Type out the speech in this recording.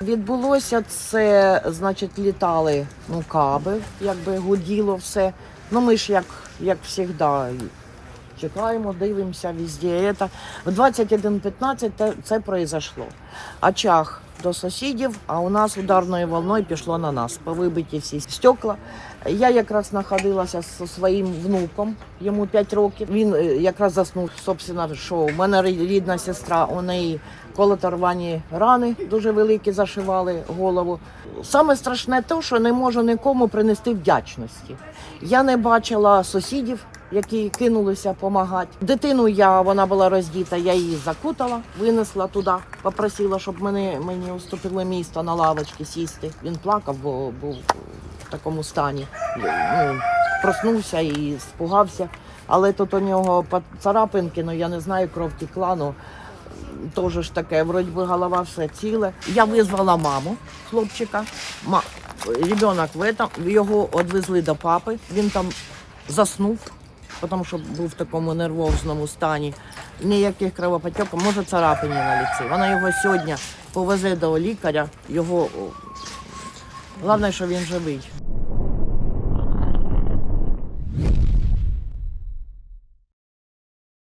Відбулося це, значить, літали ну, каби, якби гуділо все. Ну ми ж як як завжди чекаємо, дивимося везде. В 21.15 це, це произошло. А чах до сусідів, а у нас ударною волною пішло на нас. Повибиті всі стекла. Я якраз знаходилася зі своїм внуком, йому 5 років. Він е, якраз заснув, собственно, що у мене рідна сестра, у неї колото рвані рани дуже великі, зашивали голову. Саме страшне те, що не можу нікому принести вдячності. Я не бачила сусідів, які кинулися допомагати. Дитину я вона була роздіта, я її закутала, винесла туди, попросила, щоб мене мені уступили місто на лавочці сісти. Він плакав, бо був в такому стані. Ну, проснувся і спугався. Але тут у нього царапинки, ну я не знаю, кров текла, ну теж ж таке, вроді би голова все ціле. Я визвала маму хлопчика. Ма... Ребенок в этом, його відвезли до папи, він там заснув, тому що був в такому нервозному стані. Ніяких кровопотеків, може царапині на лиці. Вона його сьогодні повезе до лікаря, його... Головне, що він живий.